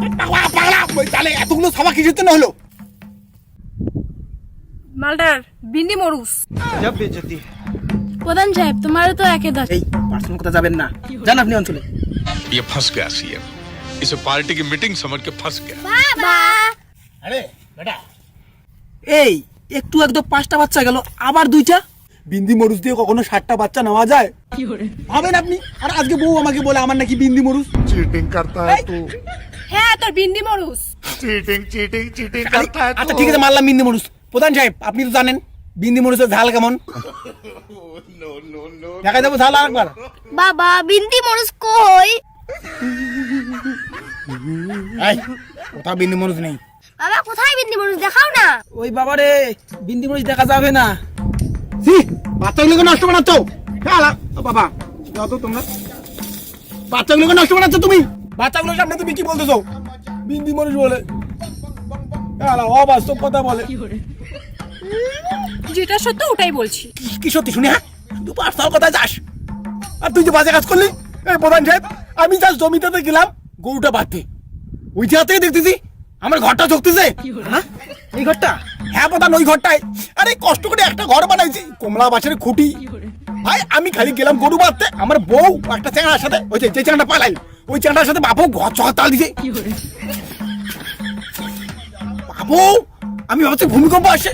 পাগলা পাগলা ওই তাহলে এতগুলো সভা কিসের জন্য হলো মালটার বিন্দি মরুস যাব বেজতি প্রধান সাহেব তোমার তো একে দাস এই পার্সোনাল কথা যাবেন না জান আপনি অঞ্চলে ये फंस गया सीएम इसे पार्टी की मीटिंग समझ के फंस गया আরে বেটা এই একটু একদম পাঁচটা বাচ্চা গেল আবার দুইটা বিন্দি মরুচ দিয়ে কখনো ষাটটা বাচ্চা নেওয়া যায় ভাবেন আপনি আর আজকে বউ আমাকে বলে আমার নাকি বিন্দি মরুচ चीटिंग करता है तू হ্যাঁ তোর বিন্দি মরুস। চিটিং চিটিং চিটিং করতা আচ্ছা ঠিক আছে মারলাম বিন্দি মরুস। প্রধান সাহেব আপনি তো জানেন বিন্দি মরুসের ঝাল কেমন? দেখাই দেবো ঝাল আরেকবার। বাবা বিন্দি মরুস কই? এই কোথাও বিন্দি মরুস নেই। বাবা কোথায় বিন্দি মরুস? দেখাও না। ওই বাবা রে বিন্দি মরুস দেখা যাবে না। জি বাচ্চাগুলোকে নষ্ট বানাচ্ছ। বাবা যত তোমরা। বাচ্চাগুলোকে নষ্ট বানাচ্ছ তুমি। বাচ্চাগুলোর সামনে তুমি কি বলতেছো? বিন্দি মরিচ বলে। অবাস্তব কথা বলে। যেটা সত্য ওটাই বলছি। কি- সত্যি শুনি হ্যাঁ? তুই পার্সোনাল কথা যাস। আর তুই যে বাজে কাজ করলি এই প্রধান সাহেব আমি যার জমিটাতে গেলাম গরুটা বাঁধতে ওই জায়গাতেই দেখতেছি আমার ঘরটা ঢুকতেছে হ্যাঁ? এই ঘরটা? হ্যাঁ প্রধান ওই ঘরটায় আরে কষ্ট করে একটা ঘর বানাইছি কমলা বাসের খুঁটি। ভাই আমি খালি গেলাম গরু বাঁধতে আমার বউ একটা চ্যাংড়ার সাথে ওই যে যে চ্যাংড়া পালাই ওই চ্যাংড়ার সাথে বাপু ঘর তাল দিছে। বাবু আমি ভাবছি ভূমিকম্প আসে।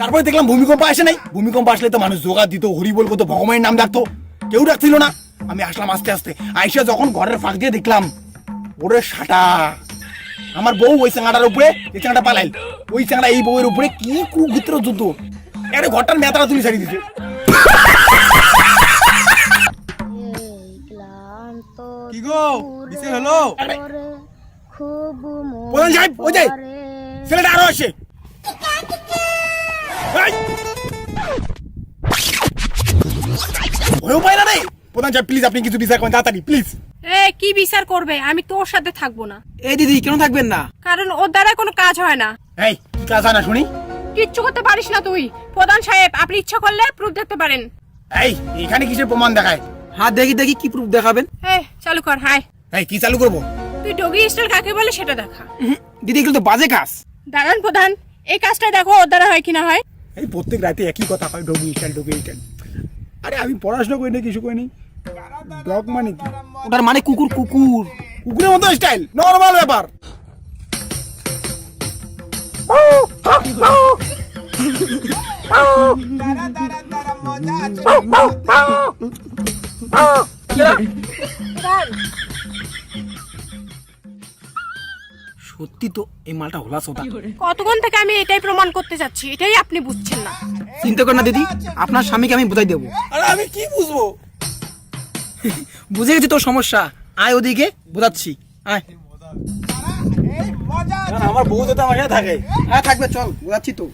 তারপরে দেখলাম ভূমিকম্প আসে নাই। ভূমিকম্প আসলে তো মানুষ জোগাড় দিত হরি বল করতো ভগবানের নাম ডাকতো। কেউ ডাকছিল না। আমি আসলাম আস্তে আস্তে। আইসা যখন ঘরের ফাঁক দিয়ে দেখলাম ওরে সাটা আমার বউ ওই চাঙাটার উপরে এই চাঙাটা পালাইল ওই চাঙাটা এই বউয়ের উপরে কি কুচিত্র যুদ্ধ। আরে ঘরটার মেতারা তুলি ছাড়িয়ে দিছে। কি গো? বিচার হলো? খুব প্রধান সাহেব ওই যে ছেলেটা আরও আসে! ভয়ও না রে। প্রধান সাহেব প্লিজ আপনি কিছু বিচার করেন তাড়াতাড়ি প্লিজ এ কি বিচার করবে? আমি তোর সাথে থাকব না। এই দিদি কেন থাকবেন না? কারণ ওর দ্বারা কোনো কাজ হয় না। এই কি কাজ হয় না শুনি? কিচ্ছু করতে পারিস না তুই। প্রধান সাহেব আপনি ইচ্ছা করলে প্রুফ দেখতে পারেন। এই এখানে কিসের প্রমাণ দেখায়? হ্যাঁ দেখি দেখি কি প্রুফ দেখাবেন? এ চালু কর হাই। এই কি চালু করব? তুই ডগি স্টাইল কাকে বলে সেটা দেখা। দিদি এগুলো তো বাজে কাজ। দাঁড়ান প্রধান এই কাজটা দেখো ওর দ্বারা হয় কিনা হয়। এই প্রত্যেক রাতে একই কথা হয় ডগি স্টাইল ডগি স্টাইল আরে আমি পড়াশোনা করি না কিছু করিনি ডগ মানে কি? ওটার মানে কুকুর কুকুর। কুকুরের মতো স্টাইল নর্মাল ব্যাপার। সত্যি তো এই মালটা হোলা সোদা কতক্ষণ থেকে আমি এটাই প্রমাণ করতে চাচ্ছি এটাই আপনি বুঝছেন না। চিন্তা কর না দিদি। আপনার স্বামীকে আমি বুঝাই দেবো। আরে আমি কি বুঝব? বুঝে গেছি তোর সমস্যা। আয় ওদিকে বোঝাচ্ছি। আয়। আমার বউ তো আমার থাকে। হ্যাঁ থাকবে চল বোঝাচ্ছি তো।